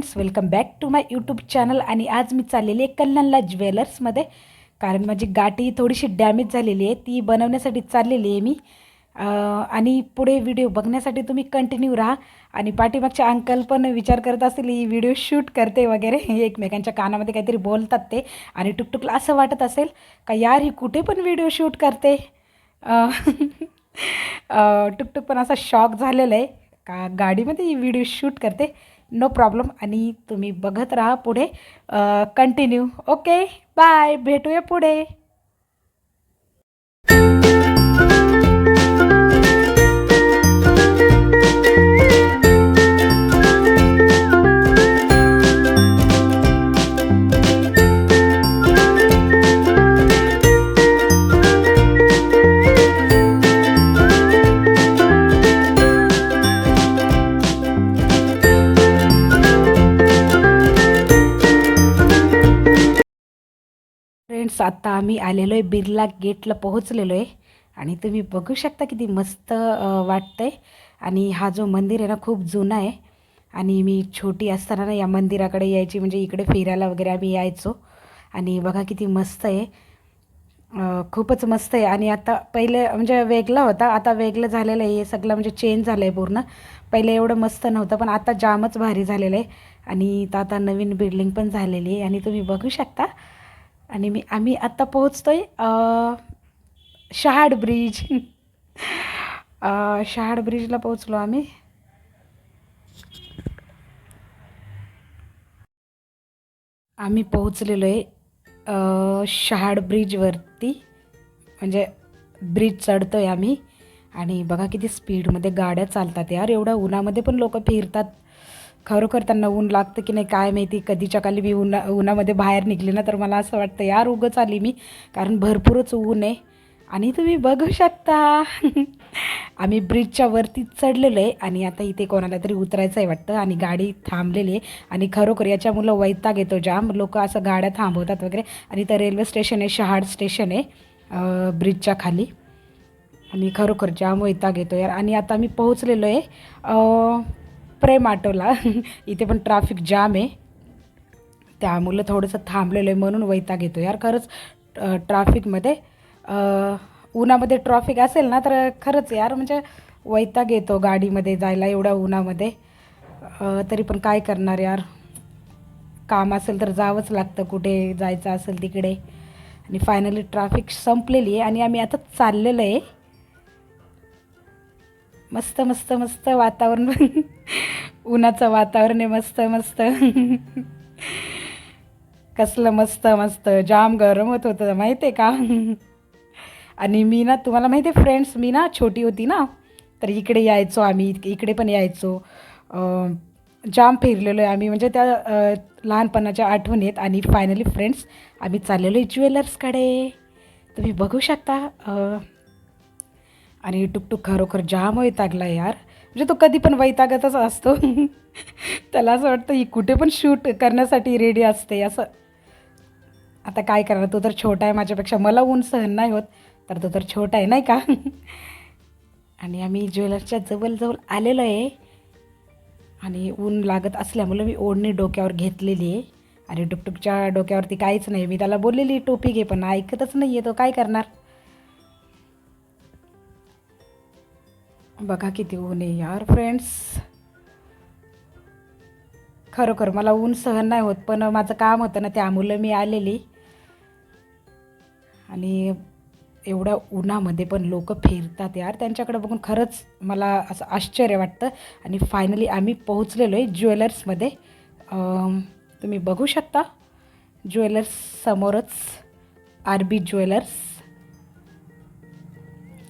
Friends welcome back to my YouTube channel आणि आज मी चाललेली आहे कल्याणला ज्वेलर्समध्ये कारण माझी गाठी थोडीशी डॅमेज झालेली आहे. ती बनवण्यासाठी चाललेली आहे मी. आणि पुढे व्हिडिओ बघण्यासाठी तुम्ही कंटिन्यू राहा. आणि पाठीमागचे अंकल पण विचार करत असतील ही व्हिडिओ शूट करते वगैरे. एकमेकांच्या कानामध्ये काहीतरी बोलतात ते. आणि टुकटुकला असं वाटत असेल का यार ही कुठे पण व्हिडिओ शूट करते? टुकटुक पण असा शॉक झालेला आहे का गाडीमध्ये ही व्हिडिओ शूट करते? नो प्रॉब्लेम आणि तुम्ही बघत राहा पुढे. कंटिन्यू ओके बाय भेटूया पुढे. फ्रेंड्स आत्ता आम्ही आलेलो आहे बिर्ला गेटला पोहोचलेलो आहे आणि तुम्ही बघू शकता किती मस्त वाटतं आहे आणि हा जो मंदिर आहे ना खूप जुना आहे. आणि मी छोटी असताना ना या मंदिराकडे यायची म्हणजे इकडे फिरायला वगैरे आम्ही यायचो. आणि बघा किती मस्त आहे. खूपच मस्त आहे. आणि आता पहिले म्हणजे वेगळा होता. आता वेगळं झालेलं आहे. हे सगळं म्हणजे चेंज झालं आहे पूर्ण. पहिले एवढं मस्त नव्हतं पण आता जामच भारी झालेलं आहे. आणि आता नवीन बिल्डिंग पण झालेली आहे. आणि तुम्ही बघू शकता आणि मी आम्ही आत्ता पोहोचतो आहे शहाड ब्रिज. शहाड ब्रिजला पोहोचलो आम्ही. आम्ही पोहोचलेलो आहे शहाड ब्रिजवरती. म्हणजे ब्रिज चढतो आहे आम्ही. आणि बघा किती स्पीडमध्ये गाड्या चालतात यार एवढ्या उन्हामध्ये पण लोक फिरतात. खरोखर त्यांना ऊन लागतं की नाही काय माहिती? कधीच्या काली मी उन्हा उन्हामध्ये बाहेर निघले ना तर मला असं वाटतं यार उगंच आली मी. कारण भरपूरच ऊन आहे. आणि तुम्ही बघू शकता. आम्ही ब्रिजच्या वरती चढलेलो आहे आणि आता इथे कोणाला तरी उतरायचं आहे वाटतं आणि गाडी थांबलेली आहे. आणि खरोखर याच्यामुळं वैताग येतो जाम. लोक असं गाड्या थांबवतात वगैरे. आणि इथं रेल्वे स्टेशन आहे शहाड स्टेशन आहे ब्रिजच्या खाली. आणि खरोखर जाम वैताग येतो यार. आणि आता मी पोहोचलेलो आहे प्रेम ऑटोला इथे पण ट्रॅफिक जाम आहे. त्यामुळं थोडंसं थांबलेलं आहे म्हणून वैताग येतो यार खरंच ट्राफिकमध्ये ट्रॅफिकमध्ये उन्हामध्ये ट्रॉफिक असेल ना तर खरंच यार. म्हणजे वैताग येतो गाडीमध्ये जायला एवढ्या उन्हामध्ये. तरी पण काय करणार यार? काम असेल तर जावंच लागतं कुठे जायचं असेल तिकडे. आणि फायनली ट्रॅफिक संपलेली आहे आणि आम्ही आता चाललेलो आहे. मस्त मस्त मस्त वातावरण उन्हाचं वातावरण आहे मस्त मस्त. कसलं मस्त मस्त. जाम गरम होत होतं माहिती आहे का? आणि मी ना तुम्हाला माहिती आहे फ्रेंड्स मी ना छोटी होती ना तर इकडे यायचो आम्ही इकडे पण यायचो. जाम फिरलेलो आहे आम्ही. म्हणजे त्या लहानपणाच्या आठवणी आहेत आणि फायनली फ्रेंड्स आम्ही चाललेलो आहे ज्वेलर्सकडे तुम्ही बघू शकता आणि टुकटुक खरोखर जाम वैतागला यार. म्हणजे तो कधी पण वैतागतच असतो. त्याला असं वाटतं ही कुठे पण शूट करण्यासाठी रेडी असते. असं. आता काय करणार? तो तर छोटा आहे माझ्यापेक्षा. मला ऊन सहन नाही होत तर तो तर छोटा आहे नाही का? आणि आम्ही ज्वेलर्सच्या जवळजवळ आलेलो आहे. आणि ऊन लागत असल्यामुळं मी ओढणी डोक्यावर घेतलेली आहे. आणि टुकटुकच्या डोक्यावरती काहीच नाही. मी त्याला बोललेली टोपी घे पण ऐकतच नाही आहे तो काय करणार? बघा किती ऊन आहे यार फ्रेंड्स खरोखर मला ऊन सहन नाही होत पण माझं काम होतं ना त्यामुळं मी आलेली. आणि एवढ्या उन्हामध्ये पण लोक फिरतात यार. त्यांच्याकडे बघून खरंच मला असं आश्चर्य वाटतं. आणि फायनली आम्ही पोहोचलेलो आहे ज्वेलर्समध्ये. तुम्ही बघू शकता. ज्वेलर्स समोरच आर बी ज्वेलर्स.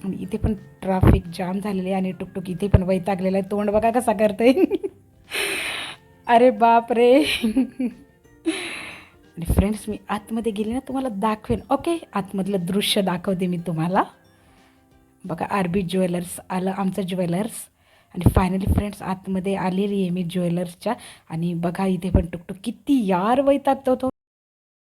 आणि इथे पण ट्रॅफिक जाम झालेली आहे आणि टुकटुक इथे पण वैतागलेलं आहे. तोंड बघा कसा करते अरे बाप रे आणि फ्रेंड्स मी आतमध्ये गेले ना तुम्हाला दाखवेन. ओके आतमधलं दृश्य दाखवते मी तुम्हाला. बघा आरबी ज्वेलर्स आलं आमचं ज्वेलर्स. आणि फायनली फ्रेंड्स आतमध्ये आलेली आहे मी ज्वेलर्सच्या. आणि बघा इथे पण टुकटुक किती यार वैतागतो तो.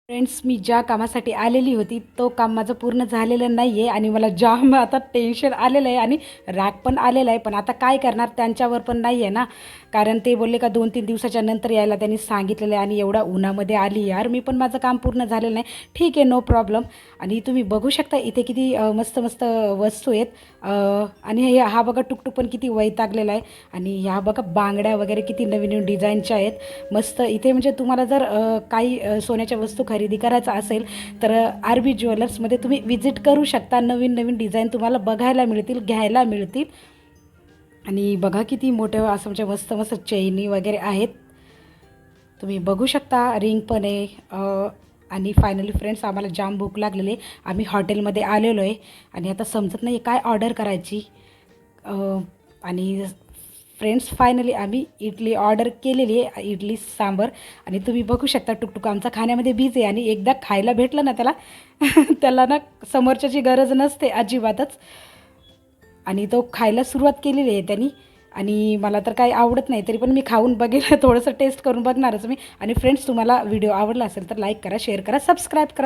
फ्रेंड्स मी ज्या कामासाठी आलेली होती तो काम माझं पूर्ण झालेलं नाही आहे आणि मला जाम आता टेन्शन आलेलं आहे आणि राग पण आलेला आहे. पण आता काय करणार त्यांच्यावर पण नाही आहे ना. कारण ते बोलले का दोन तीन दिवसाच्या नंतर यायला त्यांनी सांगितलेलं आहे आणि एवढा उन्हामध्ये आली. यार मी पण माझं काम पूर्ण झालेलं नाही. ठीक आहे नो प्रॉब्लेम आणि तुम्ही बघू शकता इथे किती मस्त मस्त वस्तू आहेत. आणि हे हा बघा टुकटुक पण किती वैतागलेला आहे. आणि ह्या बघा बांगड्या वगैरे किती नवीन नवीन डिझाईनच्या आहेत. मस्त इथे म्हणजे तुम्हाला जर काही सोन्याच्या वस्तू खरेदी करायचं असेल तर आर बी ज्वेलर्समध्ये तुम्ही विजिट करू शकता. नवीन नवीन डिझाईन तुम्हाला बघायला मिळतील घ्यायला मिळतील. आणि बघा किती मोठे असं म्हणजे मस्त मस्त चैनी वगैरे आहेत. तुम्ही बघू शकता रिंग पण आहे आणि फायनली फ्रेंड्स आम्हाला जाम भूक लागलेली आहे. आम्ही हॉटेलमध्ये आलेलो आहे. आणि आता समजत नाही काय ऑर्डर करायची. आणि फ्रेंड्स फायनली आम्ही इडली ऑर्डर केलेली आहे. इडली सांबर आणि तुम्ही बघू शकता टुकटुक आमचा खाण्यामध्ये बीज आहे आणि एकदा खायला भेटलं ना त्याला त्याला ना समोरच्याची गरज नसते अजिबातच. आणि तो खायला सुरुवात केलेली आहे त्यांनी. आणि मला तर काही आवडत नाही तरी पण मी खाऊन बघेल थोडंसं टेस्ट करून बघणारच मी. आणि फ्रेंड्स तुम्हाला व्हिडिओ आवडला असेल तर लाईक करा शेअर करा सबस्क्राईब करा.